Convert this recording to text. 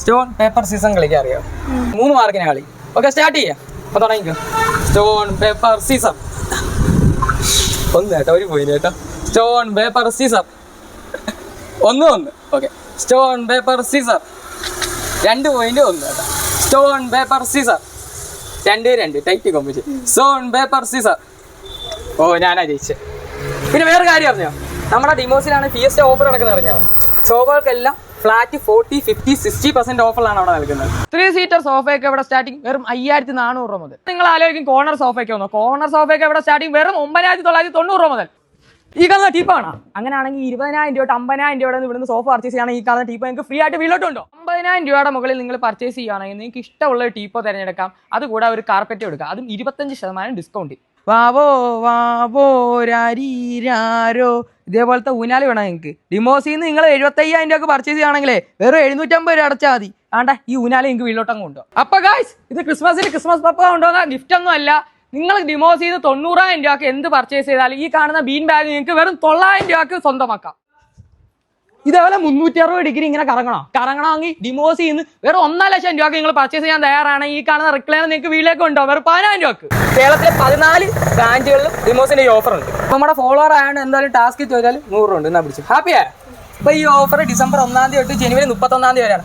Stone paper season കളിക്കാൻ അറിയോ? മൂന്ന് മാർക്കിന് കളി. ഓക്കെ സ്റ്റാർട്ട് ചെയ്യാം. അപ്പൊ തുടങ്ങിക്കോ. സ്റ്റോൺ പേപ്പർ സീസർ ഒന്ന് കേട്ടോ ഒരു പോയിന്റ് കേട്ടോ. സ്റ്റോൺ പേപ്പർ സീസർ ഒന്ന് ഒന്ന്. ഓക്കെ സ്റ്റോൺ പേപ്പർ സീസർ രണ്ട് പോയിന്റ് ഒന്ന് കേട്ടോ. സ്റ്റോൺ പേപ്പർ സീസർ രണ്ട് രണ്ട്. ടൈറ്റ് കൊമ്പിച്ച് സ്റ്റോൺ പേപ്പർ സീസർ ഓ ഞാനാ ജയിച്ചത് പിന്നെ വേറെ കാര്യം അറിഞ്ഞോ? നമ്മുടെ ഡിമോസിലാണ് ഫിയസ്റ്റ് ഓഫർ നടക്കുന്നത് അറിഞ്ഞോ? സോഫകൾക്കെല്ലാം flat forty fifty sixty percent ഓഫറിലാണ് അവിടെ നൽകുന്നത് ത്രീ സീറ്റർ സോഫയൊക്കെ ഇവിടെ സ്റ്റാർട്ടിംഗ് വെറും അയ്യായിരത്തി നാനൂറ് രൂപ മുതൽ. നിങ്ങൾ ആലോചിക്കും കോർണർ സോഫയൊക്കെ വന്നു? കോർണർ സോഫയൊക്കെ ഇവിടെ സ്റ്റാർട്ടിംഗ് വെറും ഒമ്പതിനായിരത്തി തൊള്ളായിരത്തി തൊണ്ണൂറ് രൂപ മുതൽ. ഈ കാണുന്ന ടീപ്പാണ് അങ്ങനെയാണെങ്കിൽ ഇരുപതിനായിരം രൂപ അമ്പതിനായിരം രൂപയുടെ ഇവിടുന്ന് സോഫ പർച്ചേസ് ചെയ്യുകയാണെങ്കിൽ ഈ കാണുന്ന ടീപ്പ് നിങ്ങൾക്ക് ഫ്രീ ആയിട്ട് വീലോട്ടുണ്ടോ അമ്പതിനായിരം രൂപയുടെ മുകളിൽ നിങ്ങൾ പർച്ചേസ് ചെയ്യുകയാണെങ്കിൽ നിങ്ങൾക്ക് ഇഷ്ടമുള്ള ടീപ്പോ തിരഞ്ഞെടുക്കാം. അതുകൂടാതെ ഒരു കാർപ്പറ്റ് എടുക്കാം. അതും ഇരുപത്തഞ്ച് ശതമാനം ഡിസ്കൗണ്ട് വാവോ വാവോ രാരീരാരോ ഇതേപോലത്തെ ഊനാല് വേണം നിങ്ങൾക്ക്. ഡിമോസിന്ന് നിങ്ങൾ എഴുപത്തയ്യായിരം രൂപ പർച്ചേസ് ചെയ്യുകയാണെങ്കിലേ വെറും എഴുന്നൂറ്റമ്പത് രൂപ അടച്ചാൽ മതി. ആണ്ട ഈ ഊനാല് നിങ്ങൾക്ക് വീട്ടിലോട്ടങ്ങ് കൊണ്ടോ അപ്പൊ ഗായ്സ് ഇത് ക്രിസ്മസിന് ക്രിസ്മസ് പപ്പ കൊണ്ടുപോകുന്ന ഗിഫ്റ്റ് ഒന്നും അല്ല. നിങ്ങൾ ഡിമോസ് ചെയ്ത് തൊണ്ണൂറായിരം രൂപക്ക് എന്ത് പർച്ചേസ് ചെയ്താലും ഈ കാണുന്ന ബീൻ ബാഗ് നിങ്ങൾക്ക് വെറും തൊള്ളായിരം രൂപക്ക് സ്വന്തമാക്കാം. ഇതേപോലെ മുന്നൂറ്റി അറുപത് ഡിഗ്രി ഇങ്ങനെ കറങ്ങണോ? കറങ്ങണമെങ്കിൽ ഡിമോസ് ചെയ്യുന്ന വേറെ ഒന്നര ലക്ഷം രൂപക്ക് നിങ്ങൾ പർച്ചേസ് ചെയ്യാൻ തയ്യാറാണ്. ഈ കാണുന്ന റിക്ലൈനർ നിങ്ങൾക്ക് വീട്ടിലേക്ക് ഉണ്ടോ വേറെ പതിനായിരം രൂപക്ക് കേരളത്തിലെ പതിനാല് ബ്രാഞ്ചുകളിലും ഡിമോസിന്റെ ഈ ഓഫർ ഉണ്ട്. നമ്മുടെ ഫോളോവർ ആയാണ് എന്തായാലും ടാസ്ക് ചോദിച്ചാൽ നൂറ് ഉണ്ട്. എന്നാ പിടിച്ചു. ഹാപ്പിയാ അപ്പൊ ഈ ഓഫർ ഡിസംബർ ഒന്നാം തീയതി തൊട്ട് ജനുവരി മുപ്പത്തൊന്നാം തീയതി വരെയാണ്.